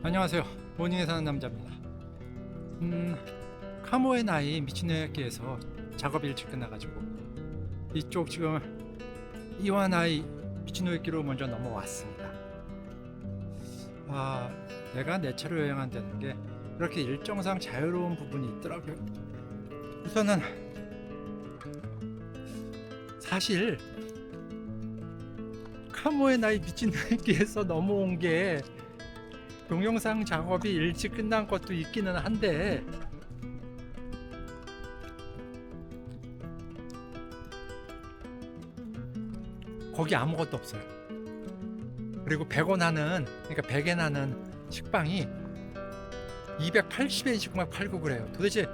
안녕하세요. 모닝에 사는 남자입니다. 음, 카모의 나이 미친애기에서 작업이 일찍 끝나가지고 이쪽 지금 이와 나이 미친노예끼로 먼저 넘어왔습니다. 아, 내가 내 차로 여행한다는 게 이렇게 일정상 자유로운 부분이 있더라고요. 우선은 사실 카모의 나이 미친노예끼에서 넘어온 게 동영상 작업이 일찍 끝난 것도 있기는 한데 거기 아무것도 없어요. 그리고 100원 하는 그러니까 100엔 하는 식빵이 280엔씩 막 팔고 그래요. 도대체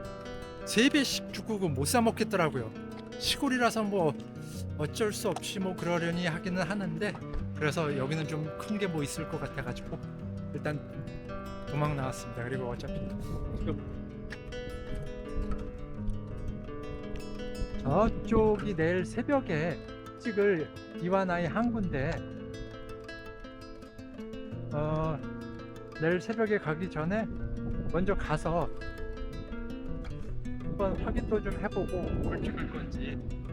3배씩 주고 못 사 먹겠더라고요. 시골이라서 뭐 어쩔 수 없이 뭐 그러려니 하기는 하는데 그래서 여기는 좀 큰 게 뭐 있을 것 같아 가지고 일단 도망 나왔습니다. 그리고 어차피 지금 저쪽이 내일 새벽에 찍을 이와나이 항구인데 어, 내일 새벽에 가기 전에 먼저 가서 한번 확인도 좀 해보고 뭘 찍을 건지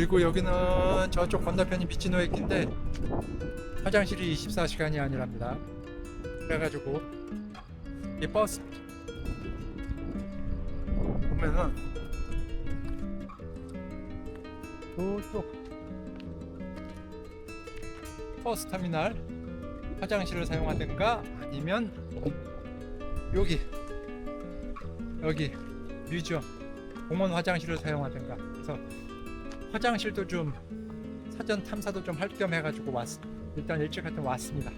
그리고 여기는 저쪽 건너편이 미치노駅인데 화장실이 24시간이 아니랍니다. 그래가지고 이 버스 보면은 저쪽 버스 터미널 화장실을 사용하든가 아니면 여기 여기 뮤지엄 공원 화장실을 사용하든가 그래서 화장실도 좀 사전 탐사도 좀 할 겸 해가지고 왔 일단 일찍 하여튼 왔습니다.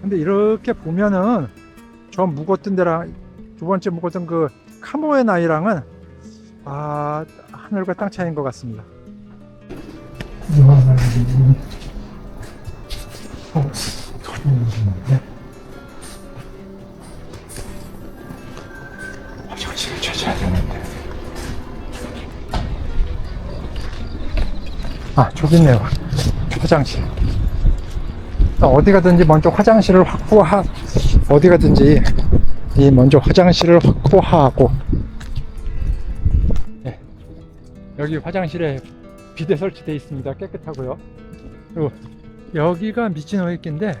근데 이렇게 보면은 저 묵었던 데랑 두 번째 묵었던 그 카모의 나이랑은 아 하늘과 땅 차이인 것 같습니다. 나는데 화장실을 찾아야 되는데. 아 저기 있네요. 화장실. 어디 가든지 먼저 화장실을 확보하 어디 가든지 이 먼저 화장실을 확보하고. 네. 여기 화장실에 비대 설치되어 있습니다. 깨끗하고요. 그리고 여기가 미치노駅인데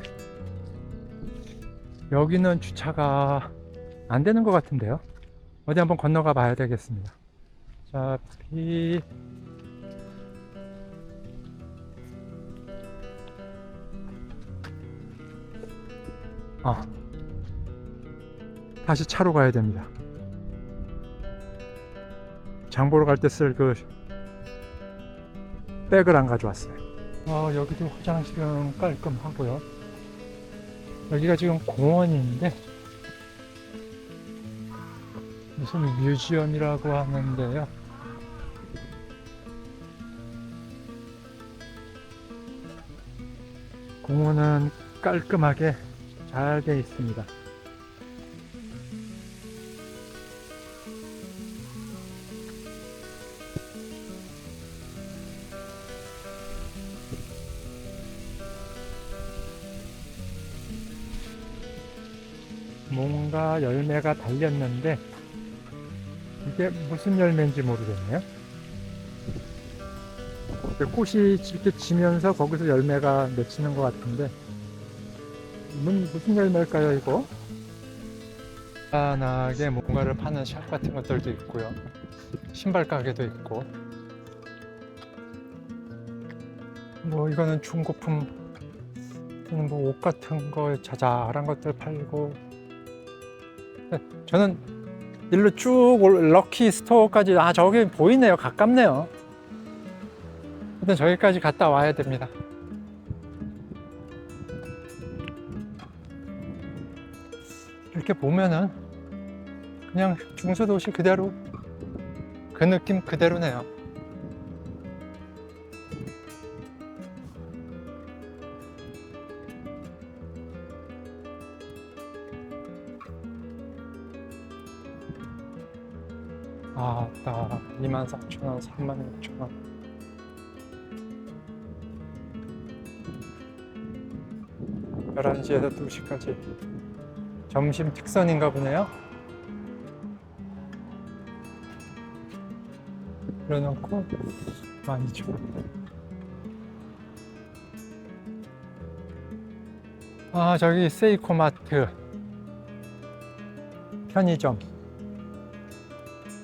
여기는 주차가 안 되는 것 같은데요? 어디 한번 건너가 봐야 되겠습니다. 자 비... 아. 다시 차로 가야 됩니다. 장 보러 갈 때 쓸 그 백을 안 가져왔어요. 어, 여기도 화장실은 깔끔하고요. 여기가 지금 공원인데 무슨 뮤지엄이라고 하는데요. 공원은 깔끔하게 잘 돼 있습니다. 뭔가 열매가 달렸는데 이게 무슨 열매인지 모르겠네요. 꽃이 이렇게 지면서 거기서 열매가 맺히는 것 같은데 문, 무슨 열매일까요 이거? 간단하게 뭔가를 파는 샵 같은 것들도 있고요. 신발 가게도 있고 뭐 이거는 중고품 뭐 옷 같은 거 자잘한 것들 팔고 저는 일로 쭉 올- 럭키 스토어까지 아 저기 보이네요. 가깝네요. 일단 저기까지 갔다 와야 됩니다. 이렇게 보면은 그냥 중소도시 그대로 그 느낌 그대로네요 아따 24,000원 36,000원. 열한 시에서 2시까지. 점심 특선인가 보네요. 그래놓고 12,000원 아 저기 세이코마트. 편의점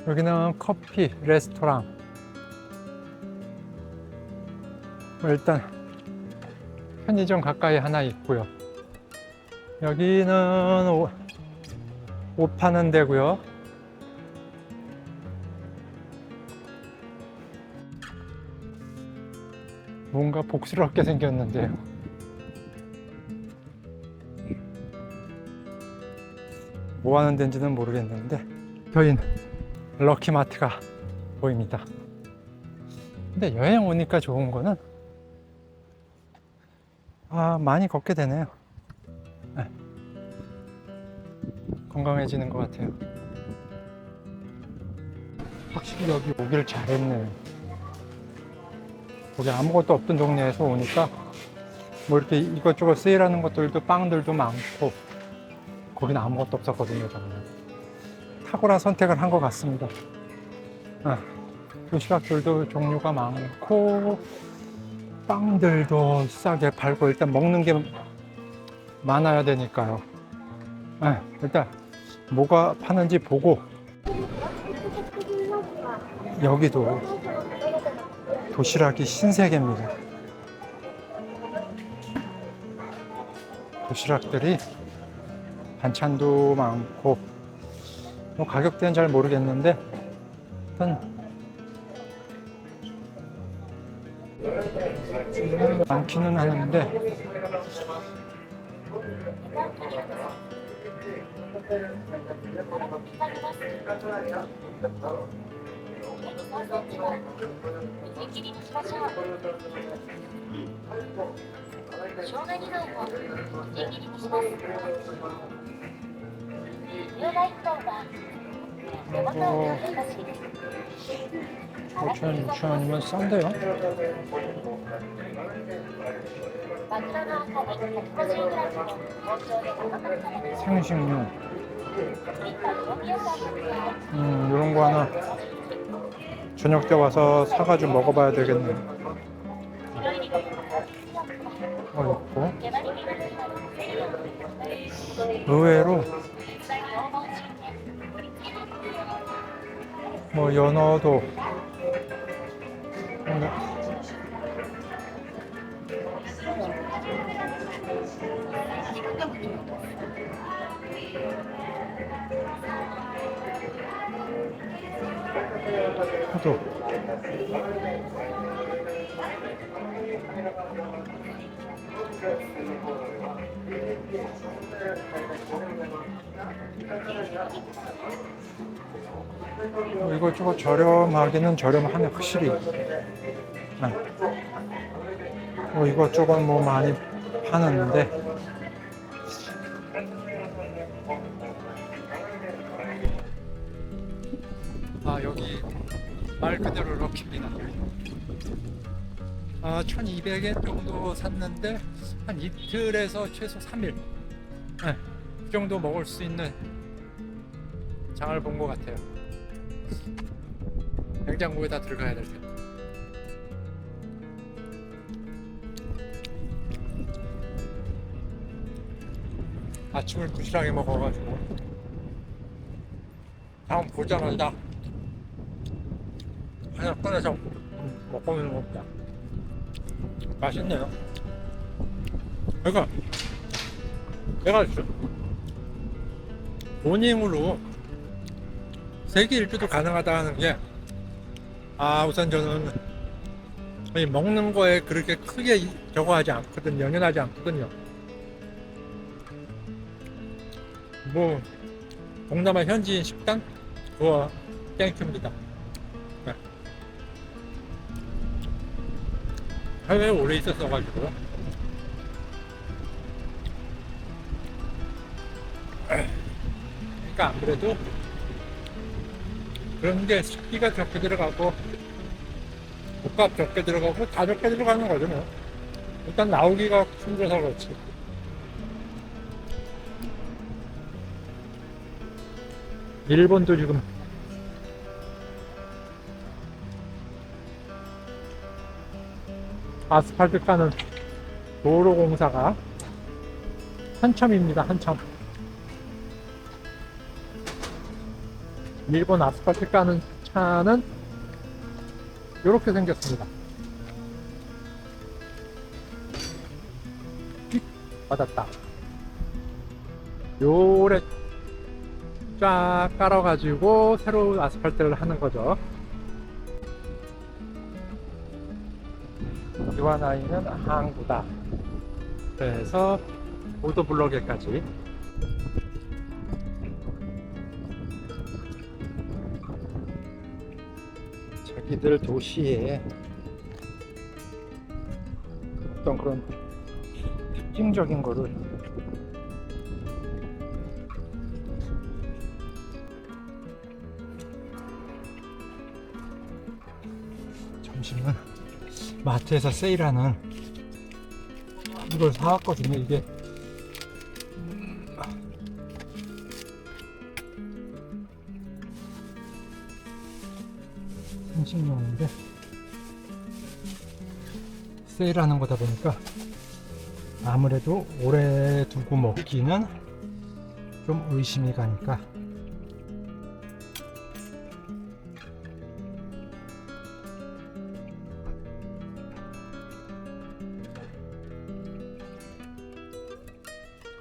여기는 커피 레스토랑. 뭐 일단 편의점 가까이 하나 있고요. 여기는 옷, 옷 파는 데고요. 뭔가 복스럽게 생겼는데요. 뭐 하는 데인지는 모르겠는데 저희는 럭키마트가 보입니다. 근데 여행 오니까 좋은 거는 아 많이 걷게 되네요. 네. 건강해지는 것 같아요. 확실히 여기 오길 잘했네요. 거기 아무것도 없던 동네에서 오니까 뭐 이렇게 이것저것 세일하는 것들도 빵들도 많고 거기는 아무것도 없었거든요 정말. 탁월한 선택을 한 것 같습니다. 아, 도시락들도 종류가 많고 빵들도 싸게 팔고 일단 먹는 게 많아야 되니까요. 아, 일단 뭐가 파는지 보고 여기도 도시락이 신세계입니다. 도시락들이 반찬도 많고 뭐 가격대는 잘 모르겠는데 일단 많기는 하는데 어, 5천, 6천 원이면 싼데요? 생식류 음, 이런 거 하나 저녁 때 와서 사가지고 먹어봐야 되겠네. 어, 있고. 의외로 뭐 연어도 뭔가 포도 뭐 이것저것 저렴하기는 저렴하네 확실히. 네. 뭐 이것저것 뭐 많이 파는데. 아 여기 말 그대로 럭키입니다. 아 1200엔 정도 샀는데 한 이틀에서 최소 3일. 네, 그 정도 먹을 수 있는 장을 본 것 같아요. 냉장고에 다 들어가야 될 텐데. 아침을 부실하게 먹어가지고. 다음 보자마자 하나 꺼내서 먹고 있는 겁니다. 맛있네요. 그러니까 내가 모닝으로 세끼 일주도 가능하다는 게, 아, 우선 저는 이 먹는 거에 그렇게 크게 이- 저거 하지 않거든요. 연연하지 않거든요. 뭐, 동남아 현지인 식당? 그거 땡큐입니다. 네. 해외에 오래 있었어가지고. 그러니까 안 그래도. 그런 게 식기가 적게 들어가고 옷값 적게 들어가고 다 적게 들어가는 거죠 뭐. 일단 나오기가 힘들어서 그렇지. 일본도 지금 아스팔트 까는 도로 공사가 한참입니다 한참 일본 아스팔트 까는 차는 이렇게 생겼습니다. 삑! 받았다. 요래 쫙 깔아가지고 새로운 아스팔트를 하는 거죠. 이완 아이는 항구다. 그래서 보도블록에까지 자기들 도시에 어떤 그런 특징적인 거를 점심은 마트에서 세일하는 이걸 사왔거든요. 이게 한식용인데 세일하는 거다 보니까 아무래도 오래 두고 먹기는 좀 의심이 가니까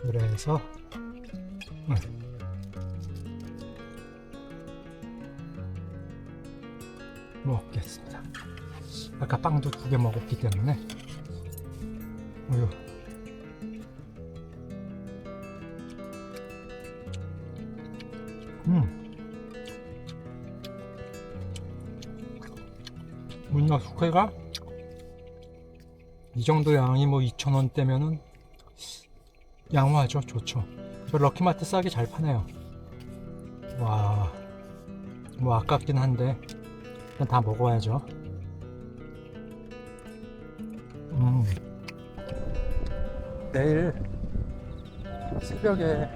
그래서 음. 먹겠습니다. 아까 빵도 두 개 먹었기 때문에. 우유 음. 문어 숙회가 이 정도 양이 뭐 2,000원 대면은 양호하죠. 좋죠. 저 럭키마트 싸게 잘 파네요. 와. 뭐 아깝긴 한데 일단 다 먹어야죠. 음. 내일 새벽에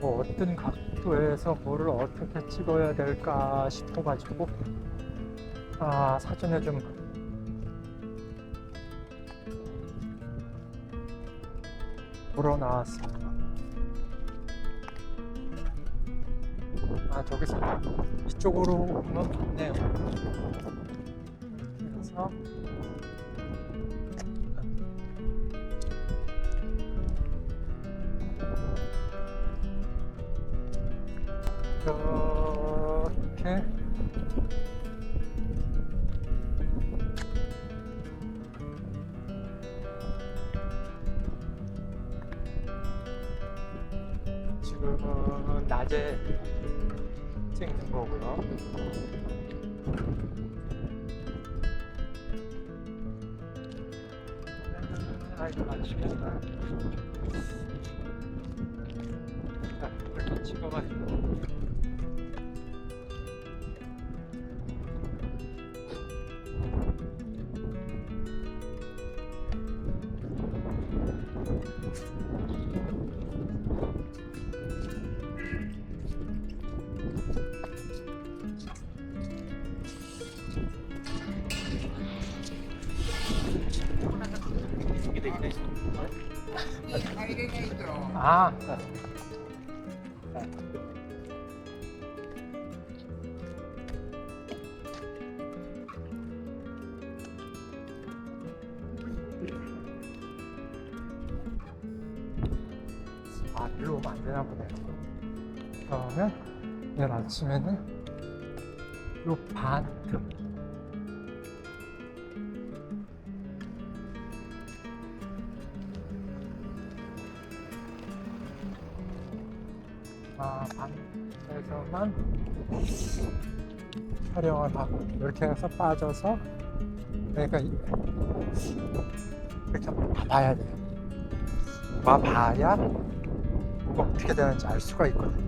뭐 어떤 각도에서 뭐를 어떻게 찍어야 될까 싶어가지고 아 사전에 좀 보러 나왔습 아 저기서 이쪽으로 오면 좋네요. 그래서 이렇게 지금은 낮에 찍는 거고요. 아이고. 자, 이렇게 찍어가지고. 아, 일로 오면 안 되나 보네요. 그러면 내일 아침에는 요 반틈 아, 반에서만 촬영을 하고 이렇게 해서 빠져서 그러니까 이- 이렇게 한번 봐봐야 돼요. 봐봐야 어떻게 되는지 알 수가 있거든요.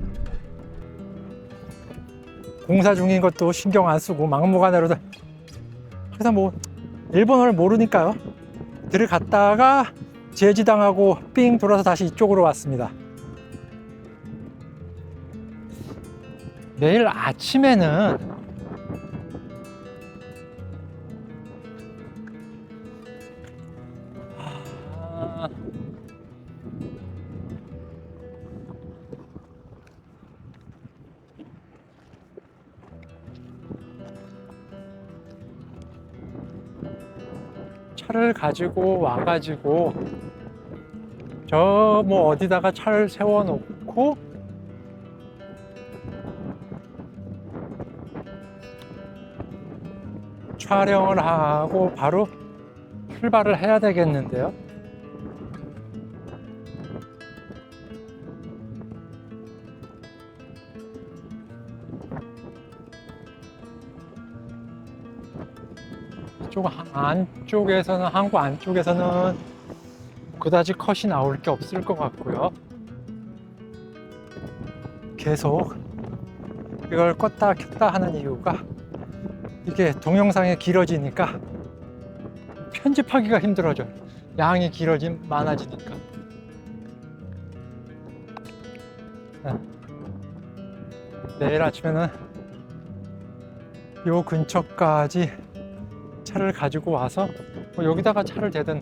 공사 중인 것도 신경 안 쓰고 막무가내로 다- 그래서 뭐 일본어를 모르니까요 들어갔다가 제지당하고 삥 돌아서 다시 이쪽으로 왔습니다 내일 아침에는 가지고 와가지고 저 뭐 어디다가 차를 세워놓고 촬영을 하고 바로 출발을 해야 되겠는데요. 쪽 안쪽에서는 한국 안쪽에서는 그다지 컷이 나올 게 없을 것 같고요. 계속 이걸 껐다 켰다 하는 이유가 이게 동영상이 길어지니까 편집하기가 힘들어져요. 양이 길어진 많아지니까. 네. 내일 아침에는 요 근처까지 차를 가지고 와서 뭐 여기다가 차를 대든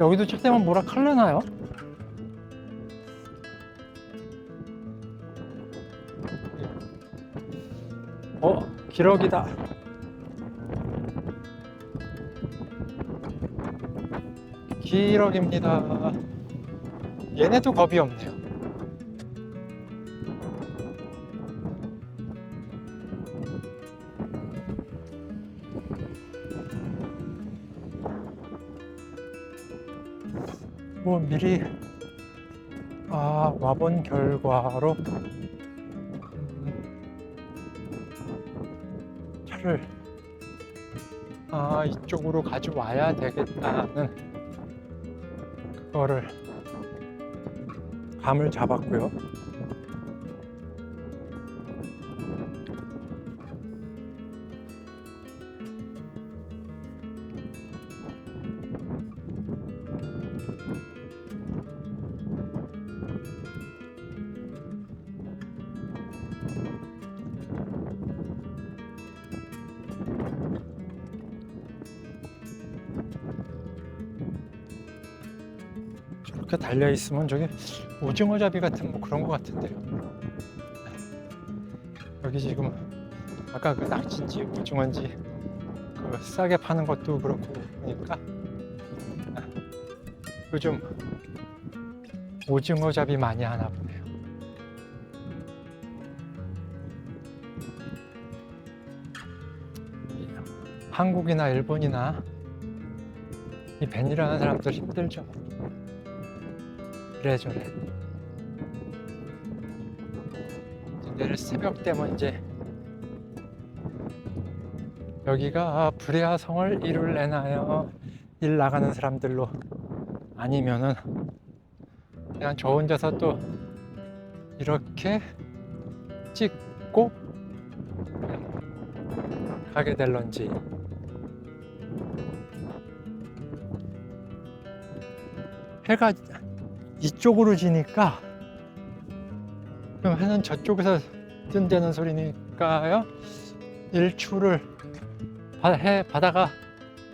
여기도 차 대면 뭐라 칼려나요? 어 기러기다. 기러기입니다. 얘네도 겁이 없네요 미리 아 와본 결과로 음, 차를 아 이쪽으로 가져와야 되겠다는 그거를 감을 잡았고요. 달려 있으면 저기 오징어 잡이 같은 뭐 그런 거 같은데요. 여기 지금 아까 그 낙지인지 오징어인지 그 싸게 파는 것도 그렇고 보니까 요즘 오징어 잡이 많이 하나 보네요. 한국이나 일본이나 이 벤이라는 사람들 힘들죠. 이래저래. 내일 새벽 되면 이제 여기가 브레아 성을 이룰래나요? 일 나가는 사람들로 아니면은 그냥 저 혼자서 또 이렇게 찍고 가게 될런지 해가 이쪽으로 지니까 그럼 해는 저쪽에서 뜬다는 소리니까요. 일출을 바, 해 바다가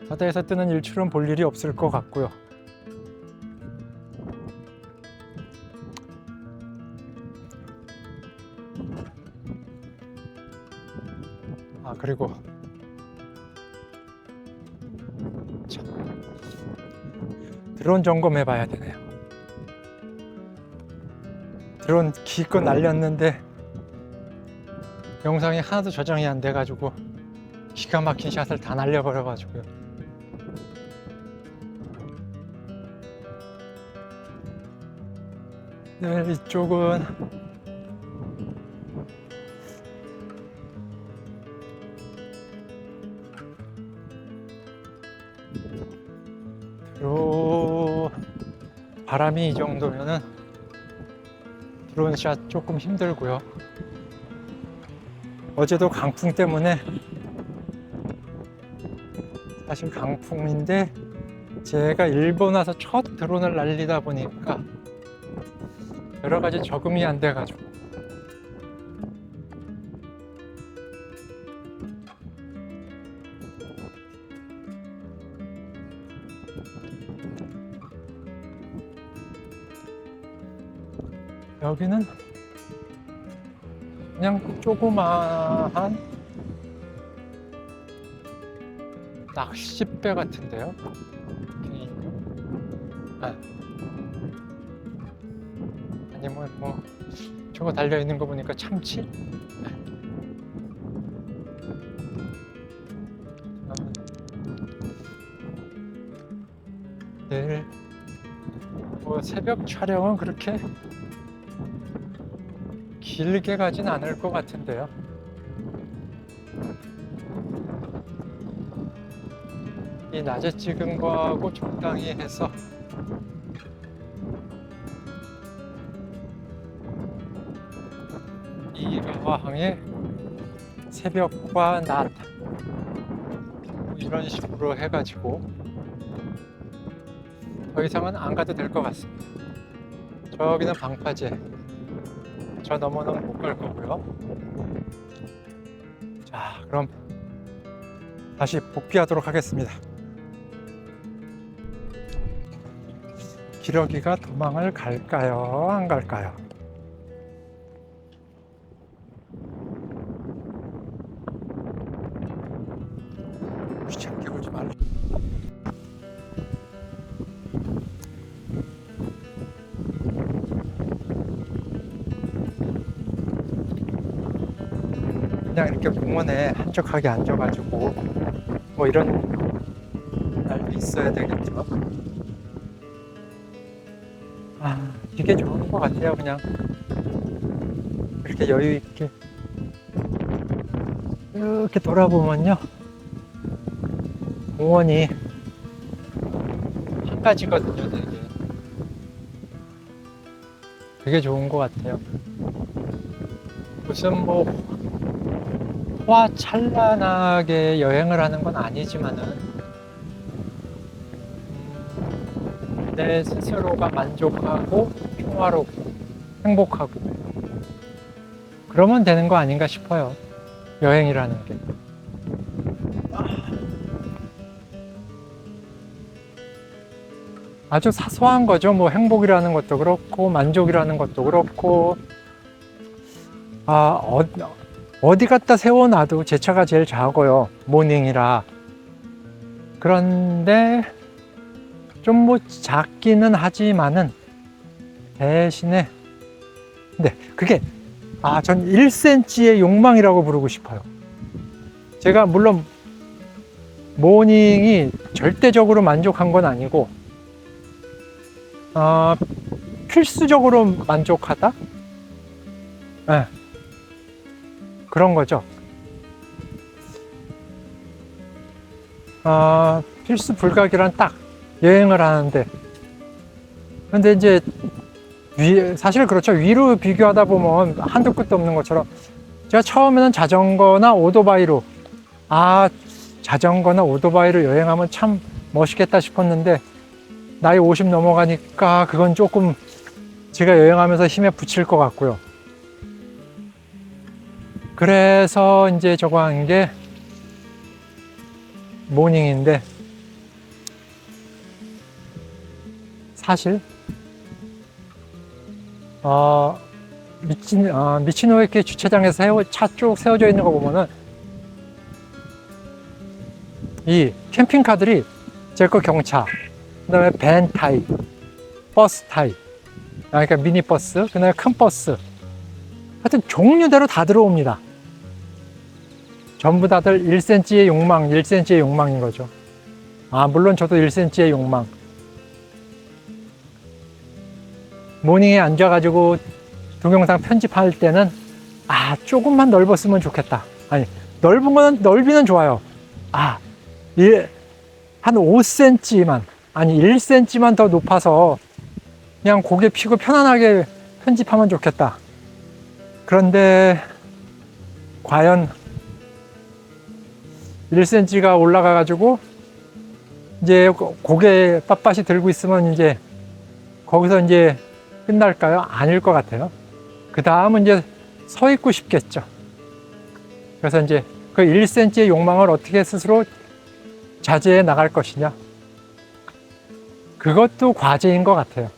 바다에서 뜨는 일출은 볼 일이 없을 것 같고요. 아 그리고 참, 드론 점검해 봐야 되네요. 드론 기껏 날렸는데 영상이 하나도 저장이 안 돼가지고 기가 막힌 샷을 다 날려버려가지고요. 네, 이쪽은 바람이 이 정도면은 드론샷 조금 힘들고요. 어제도 강풍 때문에 사실 강풍인데 제가 일본 와서 첫 드론을 날리다 보니까 여러 가지 적응이 안 돼가지고 여기는 그냥 조그마한 낚싯배 같은데요? 아. 아니면 뭐 저거 달려 있는 거 보니까 참치? 네. 아. 내일 뭐 새벽 촬영은 그렇게 길게 가진 않을 것 같은데요. 이 낮에 찍은 거하고 적당히 해서 이 여왕의 새벽과 낮 이런 식으로 해가지고 더 이상은 안 가도 될 것 같습니다. 저기는 방파제 저 너머는 못 갈 거고요. 자, 그럼 다시 복귀하도록 하겠습니다. 기러기가 도망을 갈까요? 안 갈까요? 공원에 한적하게 앉아가지고 뭐 이런 날도 있어야 되겠죠. 아 이게 좋은 것 같아요. 그냥 이렇게 여유 있게 이렇게 돌아보면요 공원이 한 가지거든요. 되게 되게 좋은 것 같아요. 무슨 뭐 화찬란하게 여행을 하는 건 아니지만은 음, 내 스스로가 만족하고 평화롭고 행복하고 그러면 되는 거 아닌가 싶어요. 여행이라는 게. 아주 사소한 거죠. 뭐 행복이라는 것도 그렇고 만족이라는 것도 그렇고 아 어, 어디 갖다 세워놔도 제 차가 제일 작아요. 모닝이라. 그런데 좀 뭐 작기는 하지만은 대신에 근데 그게 아 전 1cm의 욕망이라고 부르고 싶어요. 제가 물론 모닝이 절대적으로 만족한 건 아니고 어, 필수적으로 만족하다? 네. 그런 거죠. 아, 필수 불가결한 딱 여행을 하는데. 근데 이제 위, 사실 그렇죠. 위로 비교하다 보면 한도 끝도 없는 것처럼 제가 처음에는 자전거나 오토바이로 아, 자전거나 오토바이로 여행하면 참 멋있겠다 싶었는데 나이 50 넘어가니까 그건 조금 제가 여행하면서 힘에 붙일 것 같고요. 그래서 이제 저거 한 게 모닝인데 사실 어 미친 어, 미치노에케 주차장에서 세워 차쭉 세워져 있는 거 보면은 이 캠핑카들이 제거 경차 그다음에 밴 타입 버스 타입 아, 그러니까 미니버스 그다음에 큰 버스 하여튼 종류대로 다 들어옵니다. 전부 다들 1cm의 욕망, 1cm의 욕망인 거죠. 아, 물론 저도 1cm의 욕망. 모닝에 앉아가지고 동영상 편집할 때는 아, 조금만 넓었으면 좋겠다. 아니, 넓은 거는, 넓이는 좋아요. 아, 일, 한 5cm만, 아니, 1cm만 더 높아서 그냥 고개 피고 편안하게 편집하면 좋겠다. 그런데 과연 1cm가 올라가 가지고 이제 고개 빳빳이 들고 있으면 이제 거기서 이제 끝날까요? 아닐 것 같아요. 그 다음은 이제 서 있고 싶겠죠. 그래서 이제 그 1cm의 욕망을 어떻게 스스로 자제해 나갈 것이냐. 그것도 과제인 것 같아요.